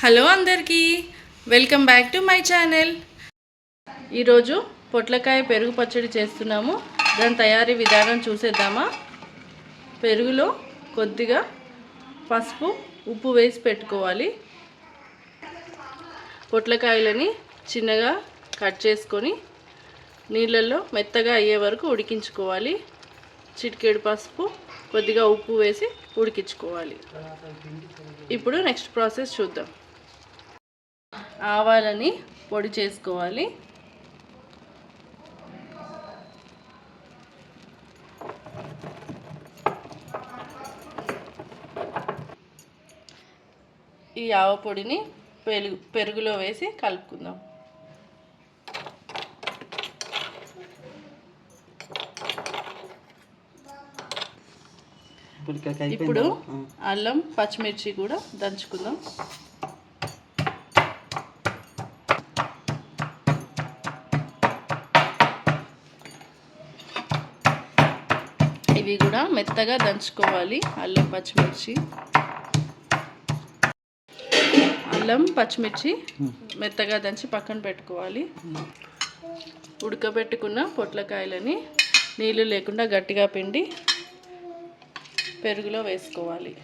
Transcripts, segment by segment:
Hello అందరికీ welcome back to my channel. ఈరోజు పొట్లకాయ పెరుగు పచ్చడి చేస్తున్నాము. దాని తయారీ విధానం చూసేద్దామా? పెరుగులో కొద్దిగా పసుపు ఉప్పు వేసి పెట్టుకోవాలి. పొట్లకాయలని చిన్నగా కట్ చేసుకొని నీళ్ళల్లో మెత్తగా అయ్యే వరకు ఉడికించుకోవాలి. చిటికెడు పసుపు కొద్దిగా ఉప్పు వేసి ఉడికించుకోవాలి. ఇప్పుడు నెక్స్ట్ ప్రాసెస్ చూద్దాం. ఆవాలని పొడి చేసుకోవాలి. ఈ ఆవ పొడిని పెరుగు పెరుగులో వేసి కలుపుకుందాం. ఇప్పుడు? అల్లం పచ్చిమిర్చి కూడా దంచుకుందాం. ఇవి కూడా మెత్తగా దంచుకోవాలి. అల్లం పచ్చిమిర్చి. అల్లం పచ్చిమిర్చి మెత్తగా దంచి పక్కన పెట్టుకోవాలి. ఉడకబెట్టుకున్న పొట్లకాయలని నీళ్ళు లేకుండా గట్టిగా పిండి పెరుగులో వేసుకోవాలి.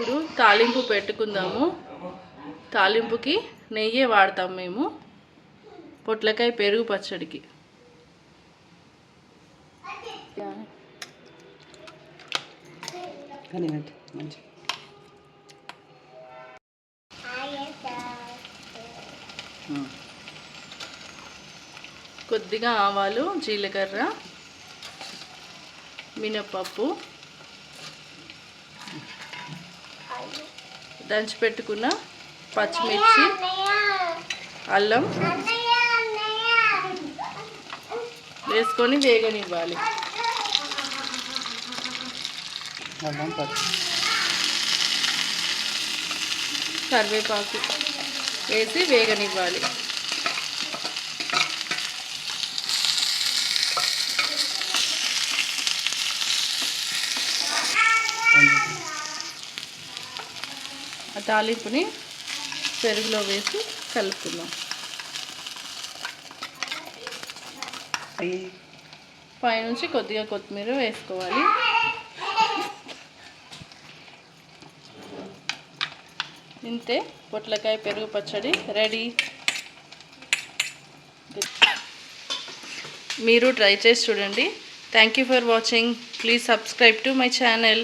ఇప్పుడు తాలింపు పెట్టుకుందాము. తాలింపుకి నెయ్యే వాడతాం మేము. పొట్లకాయ పెరుగు పచ్చడికి. కొద్దిగా ఆవాలు జీలకర్ర మినప్పప్పు దంచి పెట్టుకున్న పచ్చిమిర్చి అల్లం వేసుకొని వేగనివ్వాలి. కరివేపాకు వేసి వేగనివ్వాలి. తాలింపుని పెరుగులో వేసి కలుపుకుందాం. పైనుంచి కొద్దిగా కొత్తిమీర వేసుకోవాలి. ఇంతే పొట్లకాయ పెరుగు పచ్చడి రెడీ. మీరు ట్రై చేసి చూడండి. Thank you for watching please subscribe to my channel